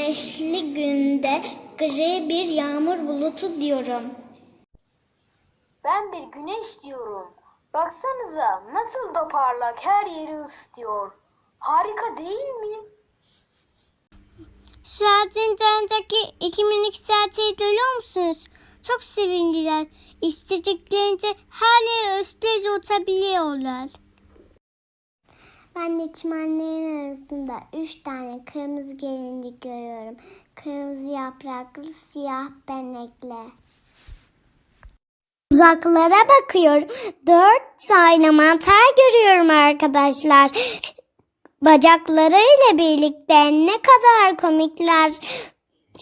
güneşli günde gri bir yağmur bulutu diyorum. Ben bir güneş diyorum. Baksanıza nasıl da parlak her yeri ısıtıyor. Harika değil mi? Saatin canındaki iki minik saati görüyor musunuz? Çok sevindiler. İstediklerince her yere özgürce oturabiliyorlar. Ben de çimenlerin arasında üç tane kırmızı gelincik görüyorum. Kırmızı yapraklı siyah benekli. Uzaklara bakıyorum. Dört tane mantar görüyorum arkadaşlar. Bacaklarıyla birlikte ne kadar komikler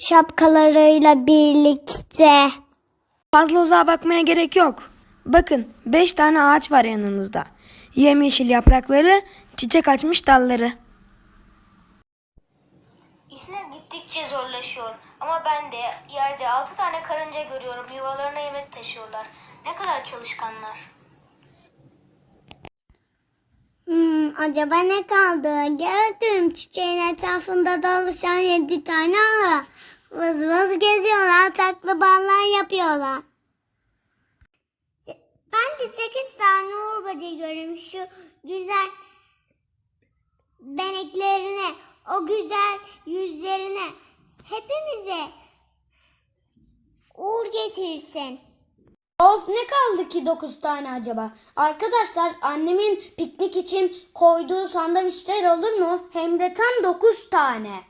şapkalarıyla birlikte. Fazla uzağa bakmaya gerek yok. Bakın 5 tane ağaç var yanımızda. Yemyeşil yaprakları, çiçek açmış dalları. İşler gittikçe zorlaşıyor. Ama ben de yerde altı tane karınca görüyorum. Yuvalarına yemek taşıyorlar. Ne kadar çalışkanlar. Hmm, acaba ne kaldı? Gördüm çiçeğin etrafında dolaşan yedi tane arı. Vız vız geziyorlar, taklı ballar yapıyorlar. Ben de sekiz tane uğur görüyorum. Şu güzel beneklerine, o güzel yüzlerine hepimize uğur getirsin. Of ne kaldı ki 9 tane acaba? Arkadaşlar annemin piknik için koyduğu sandviçler olur mu? Hem de tam 9 tane.